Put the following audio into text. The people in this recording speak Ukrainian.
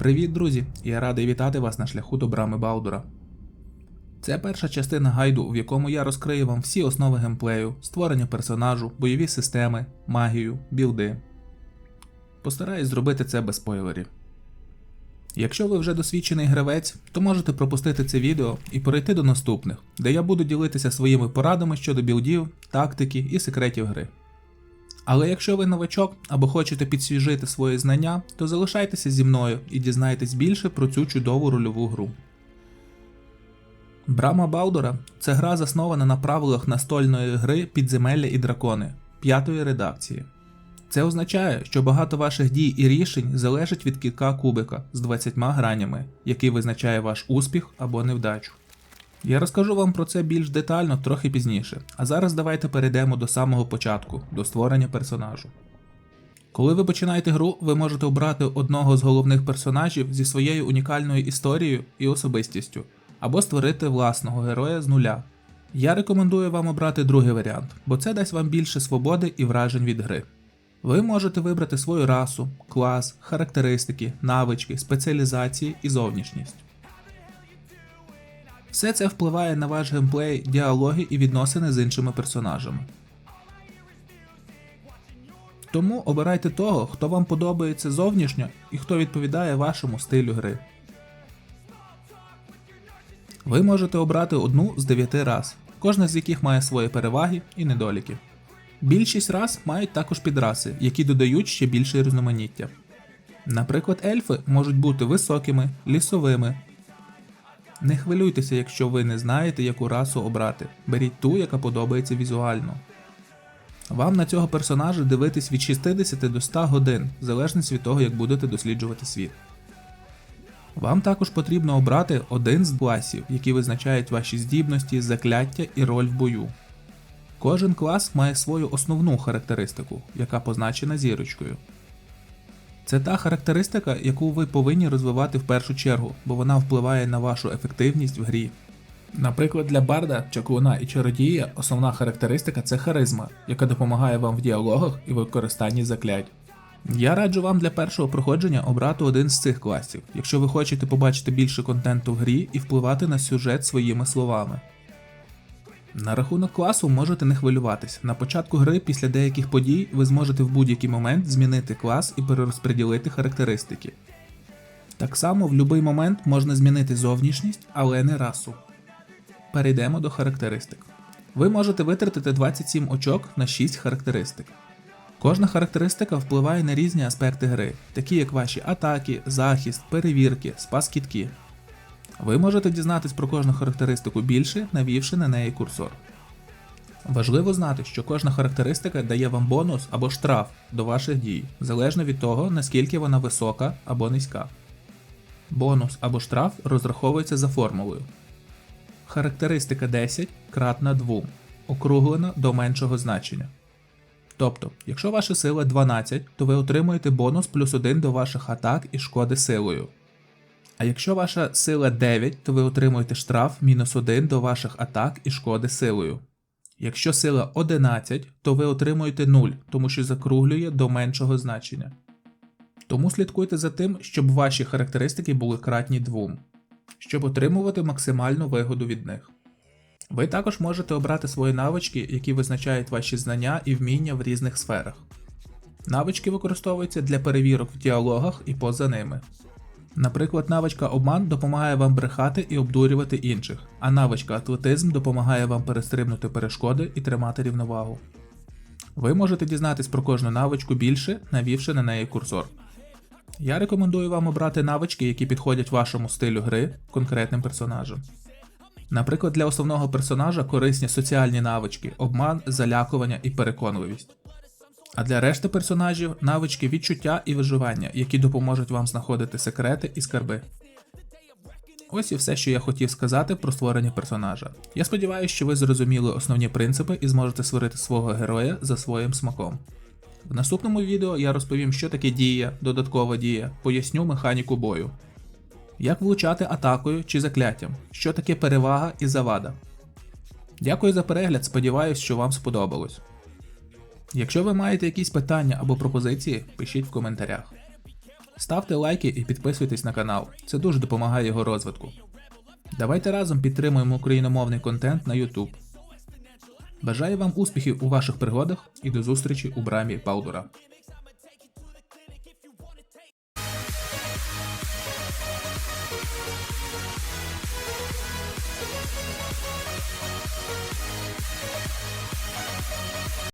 Привіт, друзі! Я радий вітати вас на шляху до брами Балдура. Це перша частина гайду, в якому я розкрию вам всі основи геймплею, створення персонажу, бойові системи, магію, білди. Постараюсь зробити це без спойлерів. Якщо ви вже досвідчений гравець, то можете пропустити це відео і перейти до наступних, де я буду ділитися своїми порадами щодо білдів, тактики і секретів гри. Але якщо ви новачок або хочете підсвіжити свої знання, то залишайтеся зі мною і дізнайтесь більше про цю чудову рольову гру. Брама Балдора це гра заснована на правилах настольної гри Підземелля і дракони п'ятої редакції. Це означає, що багато ваших дій і рішень залежить від кітка кубика з 20 гранями, який визначає ваш успіх або невдачу. Я розкажу вам про це більш детально трохи пізніше, а зараз давайте перейдемо до самого початку, до створення персонажу. Коли ви починаєте гру, ви можете обрати одного з головних персонажів зі своєю унікальною історією і особистістю, або створити власного героя з нуля. Я рекомендую вам обрати другий варіант, бо це дасть вам більше свободи і вражень від гри. Ви можете вибрати свою расу, клас, характеристики, навички, спеціалізації і зовнішність. Все це впливає на ваш геймплей, діалоги і відносини з іншими персонажами. Тому обирайте того, хто вам подобається зовнішньо і хто відповідає вашому стилю гри. Ви можете обрати одну з дев'яти рас, кожна з яких має свої переваги і недоліки. Більшість рас мають також підраси, які додають ще більше різноманіття. Наприклад, ельфи можуть бути високими, лісовими. Не хвилюйтеся, якщо ви не знаєте, яку расу обрати. Беріть ту, яка подобається візуально. Вам на цього персонажа дивитись від 60 до 100 годин, в залежності від того, як будете досліджувати світ. Вам також потрібно обрати один з класів, які визначають ваші здібності, закляття і роль в бою. Кожен клас має свою основну характеристику, яка позначена зірочкою. Це та характеристика, яку ви повинні розвивати в першу чергу, бо вона впливає на вашу ефективність в грі. Наприклад, для барда, чаклуна і чародія основна характеристика це харизма, яка допомагає вам в діалогах і використанні заклять. Я раджу вам для першого проходження обрати один з цих класів, якщо ви хочете побачити більше контенту в грі і впливати на сюжет своїми словами. На рахунок класу можете не хвилюватись. На початку гри після деяких подій ви зможете в будь-який момент змінити клас і перерозподілити характеристики. Так само в будь-який момент можна змінити зовнішність, але не расу. Перейдемо до характеристик. Ви можете витратити 27 очок на 6 характеристик. Кожна характеристика впливає на різні аспекти гри, такі як ваші атаки, захист, перевірки, спас кітки. Ви можете дізнатись про кожну характеристику більше, навівши на неї курсор. Важливо знати, що кожна характеристика дає вам бонус або штраф до ваших дій, залежно від того, наскільки вона висока або низька. Бонус або штраф розраховується за формулою. Характеристика 10 кратна 2, округлена до меншого значення. Тобто, якщо ваша сила 12, то ви отримуєте бонус плюс 1 до ваших атак і шкоди силою. А якщо ваша сила 9, то ви отримуєте штраф мінус 1 до ваших атак і шкоди силою. Якщо сила 11, то ви отримуєте 0, тому що закруглює до меншого значення. Тому слідкуйте за тим, щоб ваші характеристики були кратні 2, щоб отримувати максимальну вигоду від них. Ви також можете обрати свої навички, які визначають ваші знання і вміння в різних сферах. Навички використовуються для перевірок в діалогах і поза ними. Наприклад, навичка обман допомагає вам брехати і обдурювати інших, а навичка атлетизм допомагає вам перестрибнути перешкоди і тримати рівновагу. Ви можете дізнатись про кожну навичку більше, навівши на неї курсор. Я рекомендую вам обрати навички, які підходять вашому стилю гри конкретним персонажам. Наприклад, для основного персонажа корисні соціальні навички, обман, залякування і переконливість. А для решти персонажів навички відчуття і виживання, які допоможуть вам знаходити секрети і скарби. Ось і все, що я хотів сказати про створення персонажа. Я сподіваюся, що ви зрозуміли основні принципи і зможете створити свого героя за своїм смаком. В наступному відео я розповім, що таке дія, додаткова дія, поясню механіку бою, як влучати атакою чи закляттям, що таке перевага і завада. Дякую за перегляд, сподіваюсь, що вам сподобалось. Якщо ви маєте якісь питання або пропозиції, пишіть в коментарях. Ставте лайки і підписуйтесь на канал, це дуже допомагає його розвитку. Давайте разом підтримуємо україномовний контент на YouTube. Бажаю вам успіхів у ваших пригодах і до зустрічі у брамі Палдура.